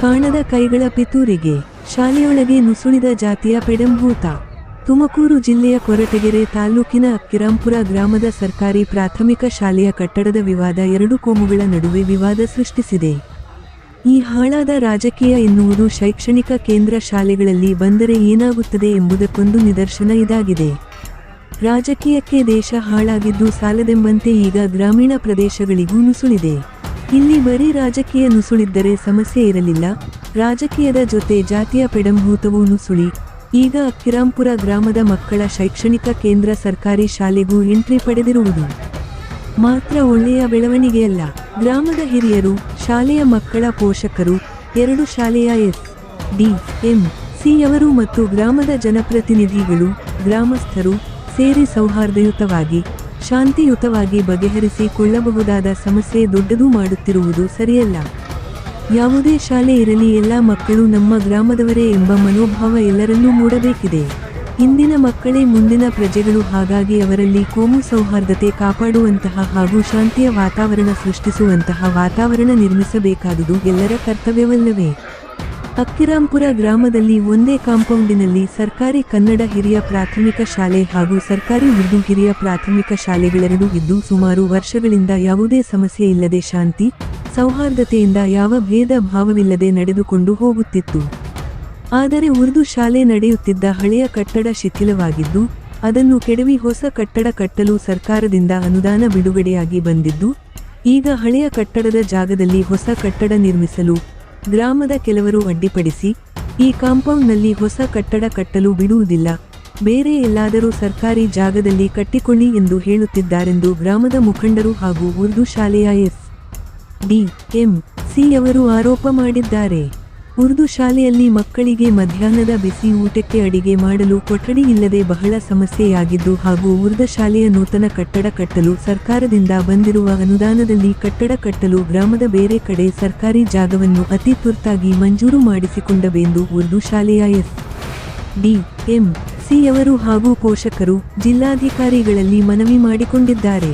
ಕಾಣದ ಕೈಗಳ ಪಿತೂರಿಗೆ ಶಾಲೆಯೊಳಗೆ ನುಸುಳಿದ ಜಾತಿಯ ಪೆಡಂಭೂತ. ತುಮಕೂರು ಜಿಲ್ಲೆಯ ಕೊರಟಗೆರೆ ತಾಲೂಕಿನ ಅಕ್ಕಿರಾಂಪುರ ಗ್ರಾಮದ ಸರ್ಕಾರಿ ಪ್ರಾಥಮಿಕ ಶಾಲೆಯ ಕಟ್ಟಡದ ವಿವಾದ ಎರಡು ಕೋಮುಗಳ ನಡುವೆ ವಿವಾದ ಸೃಷ್ಟಿಸಿದೆ. ಈ ಹಾಳಾದ ರಾಜಕೀಯ ಎನ್ನುವುದು ಶೈಕ್ಷಣಿಕ ಕೇಂದ್ರ ಶಾಲೆಗಳಲ್ಲಿ ಬಂದರೆ ಏನಾಗುತ್ತದೆ ಎಂಬುದಕ್ಕೊಂದು ನಿದರ್ಶನ ಇದಾಗಿದೆ. ರಾಜಕೀಯಕ್ಕೆ ದೇಶ ಹಾಳಾಗಿದ್ದು ಸಾಲದೆಂಬಂತೆ ಈಗ ಗ್ರಾಮೀಣ ಪ್ರದೇಶಗಳಿಗೂ ನುಸುಳಿದೆ. ಇಲ್ಲಿ ಬರೀ ರಾಜಕೀಯ ನುಸುಳಿದ್ದರೆ ಸಮಸ್ಯೆ ಇರಲಿಲ್ಲ. ರಾಜಕೀಯದ ಜೊತೆ ಜಾತಿಯ ಪೆಡಂಭೂತವೂ ನುಸುಳಿ. ಈಗ ಅಕ್ಕಿರಾಂಪುರ ಗ್ರಾಮದ ಮಕ್ಕಳ ಶೈಕ್ಷಣಿಕ ಕೇಂದ್ರ ಸರ್ಕಾರಿ ಶಾಲೆಗೂ ಎಂಟ್ರಿ ಪಡೆದಿರುವುದು ಮಾತ್ರ ಒಳ್ಳೆಯ ಬೆಳವಣಿಗೆಯಲ್ಲ. ಗ್ರಾಮದ ಹಿರಿಯರು, ಶಾಲೆಯ ಮಕ್ಕಳ ಪೋಷಕರು, ಎರಡು ಶಾಲೆಯ ಎಸ್, ಡಿ, ಎಂ ಸಿಯವರು ಮತ್ತು ಗ್ರಾಮದ ಜನಪ್ರತಿನಿಧಿಗಳು, ಗ್ರಾಮಸ್ಥರು ಸೇರಿ ಸೌಹಾರ್ದಯುತವಾಗಿ ಶಾಂತಿಯುತವಾಗಿ ಬಗೆಹರಿಸಿಕೊಳ್ಳಬಹುದಾದ ಸಮಸ್ಯೆ ದೊಡ್ಡದು ಮಾಡುತ್ತಿರುವುದು ಸರಿಯಲ್ಲ. ಯಾವುದೇ ಶಾಲೆ ಇರಲಿ, ಎಲ್ಲ ಮಕ್ಕಳು ನಮ್ಮ ಗ್ರಾಮದವರೇ ಎಂಬ ಮನೋಭಾವ ಎಲ್ಲರಲ್ಲೂ ಮೂಡಬೇಕಿದೆ. ಇಂದಿನ ಮಕ್ಕಳೇ ಮುಂದಿನ ಪ್ರಜೆಗಳು, ಹಾಗಾಗಿ ಅವರಲ್ಲಿ ಕೋಮು ಸೌಹಾರ್ದತೆ ಕಾಪಾಡುವಂತಹ ಹಾಗೂ ಶಾಂತಿಯ ವಾತಾವರಣ ಸೃಷ್ಟಿಸುವಂತಹ ವಾತಾವರಣ ನಿರ್ಮಿಸಬೇಕಾದುದು ಎಲ್ಲರ ಕರ್ತವ್ಯವಲ್ಲವೇ. ಅಕ್ಕಿರಾಂಪುರ ಗ್ರಾಮದಲ್ಲಿ ಒಂದೇ ಕಾಂಪೌಂಡಿನಲ್ಲಿ ಸರ್ಕಾರಿ ಕನ್ನಡ ಹಿರಿಯ ಪ್ರಾಥಮಿಕ ಶಾಲೆ ಹಾಗೂ ಸರ್ಕಾರಿ ಉರ್ದು ಹಿರಿಯ ಪ್ರಾಥಮಿಕ ಶಾಲೆಗಳೆರಡೂ ಇದ್ದು ಸುಮಾರು ವರ್ಷಗಳಿಂದ ಯಾವುದೇ ಸಮಸ್ಯೆ ಇಲ್ಲದೆ ಶಾಂತಿ, ಸೌಹಾರ್ದತೆಯಿಂದ ಯಾವ ಭೇದ ಭಾವವಿಲ್ಲದೆ ನಡೆದುಕೊಂಡು ಹೋಗುತ್ತಿತ್ತು. ಆದರೆ ಉರ್ದು ಶಾಲೆ ನಡೆಯುತ್ತಿದ್ದ ಹಳೆಯ ಕಟ್ಟಡ ಶಿಥಿಲವಾಗಿದ್ದು, ಅದನ್ನು ಕೆಡವಿ ಹೊಸ ಕಟ್ಟಡ ಕಟ್ಟಲು ಸರ್ಕಾರದಿಂದ ಅನುದಾನ ಬಿಡುಗಡೆಯಾಗಿ ಬಂದಿದ್ದು, ಈಗ ಹಳೆಯ ಕಟ್ಟಡದ ಜಾಗದಲ್ಲಿ ಹೊಸ ಕಟ್ಟಡ ನಿರ್ಮಿಸಲು ಗ್ರಾಮದ ಕೆಲವರು ಅಡ್ಡಿಪಡಿಸಿ, ಈ ಕಾಂಪೌಂಡ್ನಲ್ಲಿ ಹೊಸ ಕಟ್ಟಡ ಕಟ್ಟಲು ಬಿಡುವುದಿಲ್ಲ. ಬೇರೆ ಎಲ್ಲಾದರೂ ಸರ್ಕಾರಿ ಜಾಗದಲ್ಲಿ ಕಟ್ಟಿಕೊಳ್ಳಿ ಎಂದು ಹೇಳುತ್ತಿದ್ದಾರೆಂದು ಗ್ರಾಮದ ಮುಖಂಡರು ಹಾಗೂ ಉರ್ದು ಶಾಲೆಯ ಎಸ್. ಡಿ. ಎಂ. ಸಿಯವರು ಆರೋಪ ಮಾಡಿದ್ದಾರೆ. ಉರ್ದು ಶಾಲೆಯಲ್ಲಿ ಮಕ್ಕಳಿಗೆ ಮಧ್ಯಾಹ್ನದ ಬಿಸಿ ಊಟಕ್ಕೆ ಅಡಿಗೆ ಮಾಡಲು ಕೊಠಡಿ ಇಲ್ಲದೆ ಬಹಳ ಸಮಸ್ಯೆಯಾಗಿದ್ದು ಹಾಗೂ ಉರ್ದು ಶಾಲೆಯ ನೂತನ ಕಟ್ಟಡ ಕಟ್ಟಲು ಸರ್ಕಾರದಿಂದ ಬಂದಿರುವ ಅನುದಾನದಲ್ಲಿ ಕಟ್ಟಡ ಕಟ್ಟಲು ಗ್ರಾಮದ ಬೇರೆ ಕಡೆ ಸರ್ಕಾರಿ ಜಾಗವನ್ನು ಅತಿ ತುರ್ತಾಗಿ ಮಂಜೂರು ಮಾಡಿಸಿಕೊಂಡವೆಂದು ಉರ್ದು ಶಾಲೆಯ ಎಸ್. ಡಿ. ಎಂ. ಸಿಯವರು ಹಾಗೂ ಪೋಷಕರು ಜಿಲ್ಲಾಧಿಕಾರಿಗಳಲ್ಲಿ ಮನವಿ ಮಾಡಿಕೊಂಡಿದ್ದಾರೆ.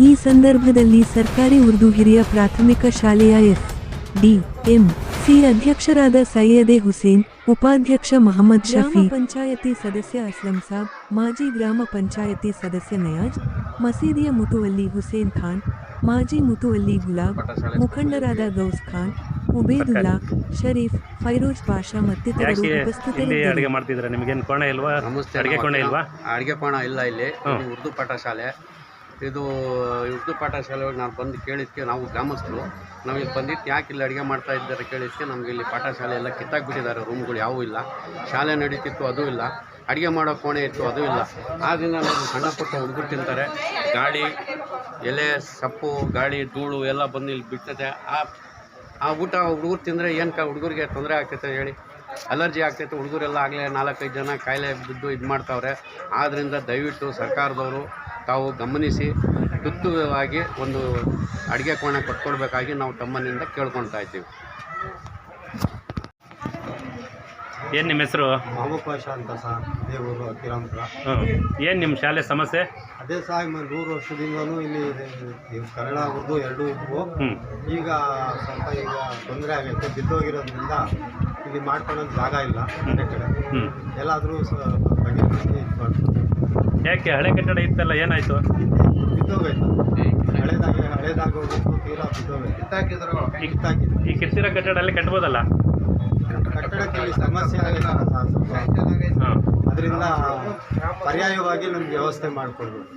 ಈ ಸಂದರ್ಭದಲ್ಲಿ ಸರ್ಕಾರಿ ಉರ್ದು ಹಿರಿಯ ಪ್ರಾಥಮಿಕ ಶಾಲೆಯ ಎಸ್. ಡಿ ಎಂ ಸಿ ಅಧ್ಯಕ್ಷರಾದ ಸೈಯದೆ ಹುಸೇನ್ ಉಪಾಧ್ಯಕ್ಷ ಮಹಮ್ಮದ್ ಶಫಿ ಪಂಚಾಯತಿ ಸದಸ್ಯ ಅಸ್ಲಂ ಸಾಬ್ ಮಾಜಿ ಗ್ರಾಮ ಪಂಚಾಯತಿ ಸದಸ್ಯ ನಯಾಜ್ ಮಸೀದಿಯ ಮುತುವಲ್ಲಿ ಹುಸೇನ್ ಖಾನ್ ಮಾಜಿ ಮುತುವಲ್ಲಿ ಗುಲಾಬ್ ಮುಖಂಡರಾದ ಗೌಸ್ ಖಾನ್ ಉಬೇದುಲ್ಲಾ ಶರೀಫ್ ಫೈರೋಜ್ ಪಾಷಾ ಮತ್ತಿತರರು ಉಪಸ್ಥಿತರಿದ್ದರು. ಅಡುಗೆ ಮಾಡ್ತಿದ್ರೆ ನಿಮಗೇನು ಕೋಣೆ ಇಲ್ವಾ? ನಮಸ್ತೆ ಅಡುಗೆ ಕೋಣೆ ಇಲ್ವಾ? ಅಡುಗೆ ಕೋಣ ಇಲ್ಲ ಇಲ್ಲಿ. ಉರ್ದು ಪಾಠ ಶಾಲೆ ಇದು ಉರ್ದು ಪಾಠ ಶಾಲೆ ಒಳಗೆ ನಾನು ಬಂದು ಕೇಳಿದ್ಕೆ ನಾವು ಗ್ರಾಮಸ್ಥರು. ನಾವು ಇಲ್ಲಿ ಬಂದಿದ್ದು ಯಾಕೆ ಇಲ್ಲಿ ಅಡುಗೆ ಮಾಡ್ತಾ ಇದ್ದಾರೆ ಕೇಳಿದ್ಕೆ ನಮಗೆ ಇಲ್ಲಿ ಪಾಠ ಶಾಲೆ ಎಲ್ಲ ಕಿತ್ತಾಕ್ಬಿಟ್ಟಿದ್ದಾರೆ ರೂಮ್ಗಳು ಯಾವೂ ಇಲ್ಲ. ಶಾಲೆ ನಡೀತಿತ್ತು, ಅದು ಇಲ್ಲ. ಅಡುಗೆ ಮಾಡೋ ಕೋಣೆ ಇತ್ತು, ಅದೂ ಇಲ್ಲ. ಆದ್ದರಿಂದ ನಾವು ಸಣ್ಣ ಪುಟ್ಟ ಹುಡುಗರು ತಿಂತಾರೆ. ಗಾಳಿ, ಎಲೆ, ಸೊಪ್ಪು, ಗಾಳಿ, ಧೂಳು ಎಲ್ಲ ಬಂದು ಇಲ್ಲಿ ಬಿಡ್ತದೆ ಆ ಆ ಊಟ ಹುಡುಗರು ತಿಂದರೆ ಏನು ಕ, ಹುಡುಗರಿಗೆ ತೊಂದರೆ ಆಗ್ತೈತೆ ಹೇಳಿ. ಅಲರ್ಜಿ ಆಗ್ತೈತೆ, ಹುಡುಗರೆಲ್ಲ ಆಗಲೇ ನಾಲ್ಕೈದು ಜನ ಕಾಯಿಲೆ ಬಿದ್ದು ಇದು ಮಾಡ್ತಾವ್ರೆ ಆದ್ದರಿಂದ ದಯವಿಟ್ಟು ಸರ್ಕಾರದವರು ತಾವು ಗಮನಿಸಿ ತುತ್ತುವಾಗಿ ಒಂದು ಅಡುಗೆ ಕೋಣೆ ಕೊಟ್ಕೊಡ್ಬೇಕಾಗಿ ನಾವು ತಮ್ಮನಿಂದ ಕೇಳ್ಕೊಳ್ತಾ ಇದ್ದೀವಿ. ಏನು ನಿಮ್ಮ ಹೆಸರು? ಮಹಬೂಬ್ ಪಾಷಾ ಅಂತ ಸರ್ ದೇವರು ಹ್ಞೂ ಏನು ನಿಮ್ಮ ಶಾಲೆ ಸಮಸ್ಯೆ? ಅದೇ ಸಹ ನೂರು ವರ್ಷದಿಂದಲೂ ಇಲ್ಲಿ ಕನ್ನಡ ಉರ್ದು ಎರಡೂ ಇದ್ವು. ಹ್ಞೂ ಈಗ ಸ್ವಲ್ಪ ಈಗ ತೊಂದರೆ ಆಗೈತೆ ಬಿದ್ದೋಗಿರೋದ್ರಿಂದ ಇಲ್ಲಿ ಮಾಡ್ಕೊಳ್ಳೋದು ಜಾಗ ಇಲ್ಲ. ಕಡೆ. ಹ್ಞೂ ಎಲ್ಲಾದರೂ ಬಗೆಹರಿಸಿ ಇದು. ಯಾಕೆ ಹಳೆ ಕಟ್ಟಡ ಇತ್ತಲ್ಲ ಏನಾಯಿತು? ಬಿದ್ದೋಗೈತೆ ಹಳೇದಾಗಿ ಹಳೇದಾಗೋಗಿತ್ತು ತೀರಾ ಬಿದ್ದೋಗೈತೆ ಕಿತ್ತಾಕಿದ್ರು ಕಿತ್ತಾಕಿದ್ರು ಈ ಕಿತ್ತಿರೋ ಕಟ್ಟಡ ಅಲ್ಲಿ ಕಟ್ಬೋದಲ್ಲ? ಕಟ್ಟಡಕ್ಕೆ ಸಮಸ್ಯೆ ಸಹ ಹಾಂ ಅದರಿಂದ ಪರ್ಯಾಯವಾಗಿ ನಮ್ಗೆ ವ್ಯವಸ್ಥೆ ಮಾಡಿಕೊಡ್ಬೇಕು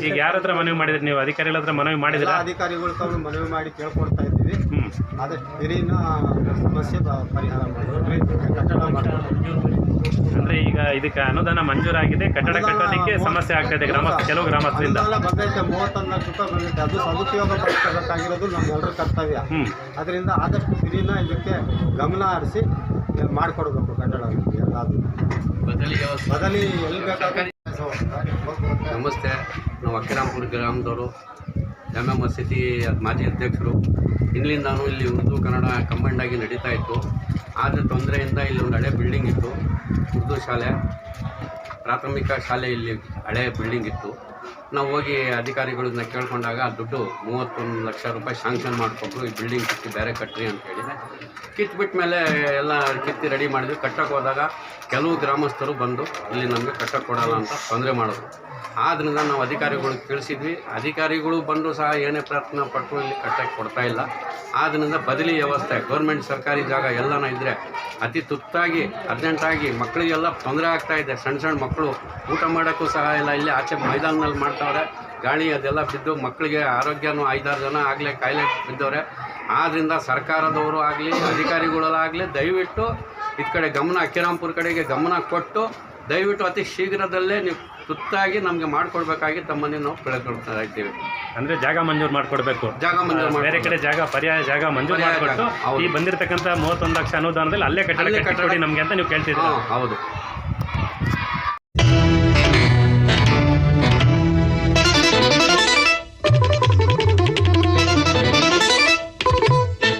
ಈಗ ಯಾರ ಹತ್ರ ಮನವಿ ಮಾಡಿದ್ರಿ ನೀವು? ಅಧಿಕಾರಿಗಳ ಹತ್ರ ಮನವಿ ಮಾಡಿದ್ರೆ? ಅಧಿಕಾರಿಗಳ ಅಧಿಕಾರಿಗಳು ತಾವು ಮನವಿ ಮಾಡಿ ಕೇಳ್ಕೊಳ್ತಾ ಇದ್ದೀವಿ. ಆದಷ್ಟು ನೀರಿನ ಸಮಸ್ಯೆ ಬ- ಪರಿಹಾರ ಮಾಡಿಕೊಡ್ರಿ ಕಟ್ಟಡ ಮಾಡ್ಕೊಡ್ರಿ. ಅಂದರೆ ಈಗ ಇದಕ್ಕೆ ಅನುದಾನ ಮಂಜೂರಾಗಿದೆ. ಕಟ್ಟಡ ಕಟ್ಟೋದಕ್ಕೆ ಸಮಸ್ಯೆ ಆಗ್ತಾಯಿದೆ ಗ್ರಾಮ ಕೆಲವು ಗ್ರಾಮಸ್ಥರಿಂದ. ಬಂದೈತೆ ಮೂವತ್ತೊಂದು ಲಕ್ಷ ರೂಪಾಯಿ ಬಂದೈತೆ. ಅದು ಸದುಪಯೋಗ ಪಡಿಸ್ಕೋಬೇಕಾಗಿರೋದು ನಮ್ಮೆಲ್ಲರ ಕರ್ತವ್ಯ. ಹ್ಞೂ ಅದರಿಂದ ಆದಷ್ಟು ಸಿರಿನ ಇದಕ್ಕೆ ಗಮನ ಹರಿಸಿ ಮಾಡಿಕೊಡ್ಬೇಕು ಕಟ್ಟಡ ಎಲ್ಲಾದರೂ. ಬದಲಿ ಎಲ್ಲಿ ಬೇಕಾದ್ರೆ ನಮಸ್ತೆ. ನಾವು ಅಕ್ಕಿರಾಂಪುರ ಗ್ರಾಮದವರು. ಜಾಮಾ ಮಸೀದಿ ಮಾಜಿ ಅಧ್ಯಕ್ಷರು. ಇಲ್ಲಿಂದಾನು ಇಲ್ಲಿ ಉರ್ದು ಕನ್ನಡ ಕಂಬೈಂಡ್ ಆಗಿ ನಡೀತಾ ಇತ್ತು. ಆದರೆ ತೊಂದರೆಯಿಂದ ಇಲ್ಲಿ ಒಂದು ಹಳೆ ಬಿಲ್ಡಿಂಗ್ ಇತ್ತು. ಉರ್ದು ಶಾಲೆ. ಪ್ರಾಥಮಿಕ ಶಾಲೆ ಇಲ್ಲಿ ಹಳೆ ಬಿಲ್ಡಿಂಗ್ ಇತ್ತು. ನಾವು ಹೋಗಿ ಅಧಿಕಾರಿಗಳನ್ನ ಕೇಳ್ಕೊಂಡಾಗ ದುಡ್ಡು ಮೂವತ್ತೊಂದು ಲಕ್ಷ ರೂಪಾಯಿ ಶಾಂಕ್ಷನ್ ಮಾಡಿಕೊಟ್ರು, ಈ ಬಿಲ್ಡಿಂಗ್ ಕಿತ್ತಿ ಬೇರೆ ಕಟ್ಟ್ರಿ ಅಂತ ಹೇಳಿದೆ. ಕಿತ್ಬಿಟ್ಟ ಮೇಲೆ ಎಲ್ಲ ಕಿತ್ತಿ ರೆಡಿ ಮಾಡಿದ್ವಿ ಕಟ್ಟಕ್ಕೆ ಹೋದಾಗ ಕೆಲವು ಗ್ರಾಮಸ್ಥರು ಬಂದು, ಇಲ್ಲಿ ನಮಗೆ ಕಟ್ಟಕ್ಕೆ ಕೊಡೋಲ್ಲ ಅಂತ ತೊಂದರೆ ಮಾಡಿದ್ರು. ಆದ್ದರಿಂದ ನಾವು ಅಧಿಕಾರಿಗಳಿಗೆ ತಿಳಿಸಿದ್ವಿ. ಅಧಿಕಾರಿಗಳು ಬಂದು ಸಹ ಏನೇ ಪ್ರಯತ್ನ ಪಟ್ಟರು ಇಲ್ಲಿ ಕಟ್ಟಕ್ಕೆ ಕೊಡ್ತಾ ಇಲ್ಲ. ಆದ್ದರಿಂದ ಬದಲಿ ವ್ಯವಸ್ಥೆ, ಗೌರ್ಮೆಂಟ್ ಸರ್ಕಾರಿ ಜಾಗ ಎಲ್ಲನ ಇದ್ದರೆ ಅತಿ ತುತ್ತಾಗಿ ಅರ್ಜೆಂಟಾಗಿ ಮಕ್ಕಳಿಗೆಲ್ಲ ತೊಂದರೆ ಆಗ್ತಾ ಇದೆ. ಸಣ್ಣ ಸಣ್ಣ ಮಕ್ಕಳು ಊಟ ಮಾಡೋಕ್ಕೂ ಸಹ ಇಲ್ಲ. ಇಲ್ಲಿ ಆಚೆ ಮೈದಾನದಲ್ಲಿ ಮಾಡ್ತಾವ್ರೆ. ಗಾಳಿ ಅದೆಲ್ಲ ಬಿದ್ದು ಮಕ್ಕಳಿಗೆ ಆರೋಗ್ಯನೂ ಐದಾರು ಜನ ಆಗಲೇ ಕಾಯಿಲೆ ಬಿದ್ದವ್ರೆ. ಆದ್ದರಿಂದ ಸರ್ಕಾರದವರು ಆಗಲಿ ಅಧಿಕಾರಿಗಳಾಗಲಿ ದಯವಿಟ್ಟು ಈ ಕಡೆ ಗಮನ, ಅಕ್ಕಿರಾಂಪುರ ಕಡೆಗೆ ಗಮನ ಕೊಟ್ಟು ದಯವಿಟ್ಟು ಅತಿ ಶೀಘ್ರದಲ್ಲೇ ನೀವು ತುತ್ತಾಗಿ ನಮಗೆ ಮಾಡಿಕೊಡ್ಬೇಕಾಗಿ ತಮ್ಮಲ್ಲಿ ನಾವು ಕೇಳ್ಕೊಳ್ತಾ ಇದ್ದೀವಿ. ಅಂದರೆ ಜಾಗ ಮಂಜೂರು ಮಾಡಿಕೊಡ್ಬೇಕು. ಜಾಗ ಮಂಜೂರು ಬೇರೆ ಕಡೆ ಜಾಗ ಪರ್ಯಾಯ ಜಾಗ ಮಂಜೂರು ಮಾಡಿಕೊಟ್ಟು ಈ ಬಂದಿರತಕ್ಕಂಥ ಮೂವತ್ತೊಂದು ಲಕ್ಷ ಅನುದಾನದಲ್ಲಿ ಅಲ್ಲೇ ಕಟ್ಟಡ ಕಟ್ಟಿ ನಮಗೆ ಅಂತ ನೀವು ಕೇಳ್ತಿದ್ದೀರಾ? ಹೌದು.